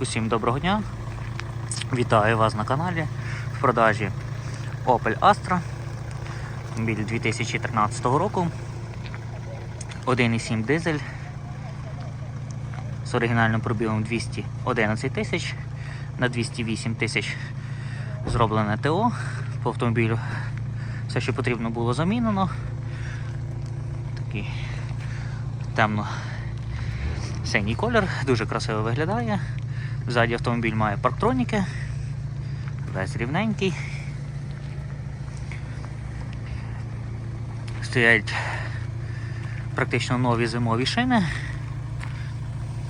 Усім доброго дня. Вітаю вас на каналі. В продажі Opel Astra. Автомобіль 2013 року. 1,7 дизель. З оригінальним пробігом 211 тисяч. На 208 тисяч зроблене ТО. По автомобілю все, що потрібно було замінено. Такий темно синій колір, дуже красиво виглядає. Ззаді автомобіль має парктроніки, весь рівненький. Стоять практично нові зимові шини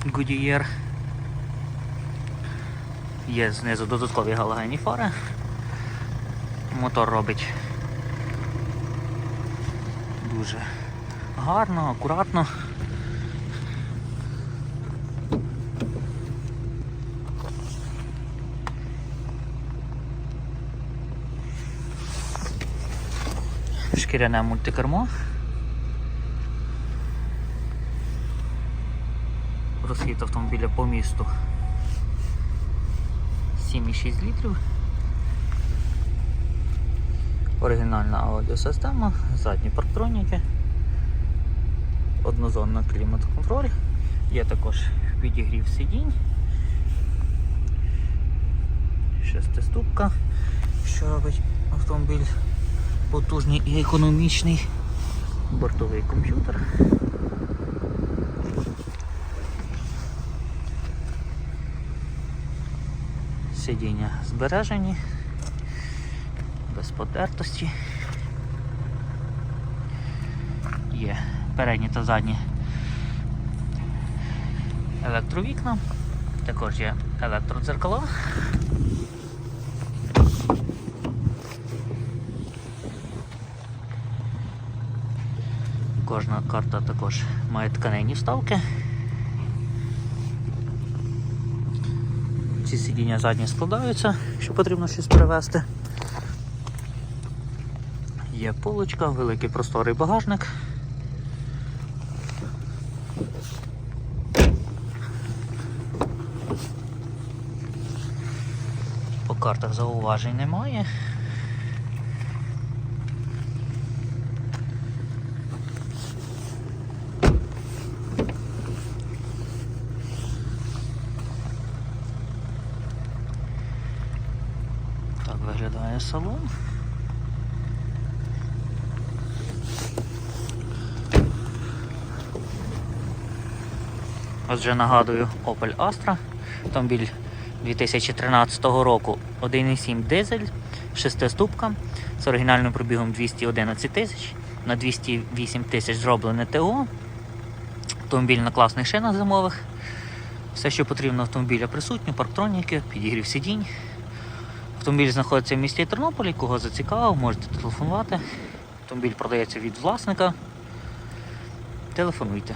Goodyear. Є знизу додаткові галогенні фари. Мотор робить дуже гарно, акуратно. Шкіряне мультикермо. Розхід автомобіля по місту 7,6 літрів. Оригінальна аудіосистема, задні парктроніки, однозонна клімат-контроль, є також підігрів сидінь, шестиступка, що робить автомобіль потужний і економічний, бортовий комп'ютер. Сидіння збережені, без потертості. Є передні та задні електровікна, також є електродзеркала. Кожна карта також має тканинні вставки. Ці сидіння задні складаються, якщо потрібно щось перевезти. Є полочка, великий просторий багажник. По картах зауважень немає. Виглядає салон. Отже, нагадую, Opel Astra, автомобіль 2013 року 1,7 дизель, шестиступка з оригінальним пробігом 211 тисяч, на 208 тисяч зроблене ТО. Автомобіль на класних шинах зимових. Все, що потрібно автомобіля присутньо, парктроніки, підігрів сидінь. Автомобіль знаходиться в місті Тернополі, кого зацікавив, можете телефонувати. Автомобіль продається від власника. Телефонуйте.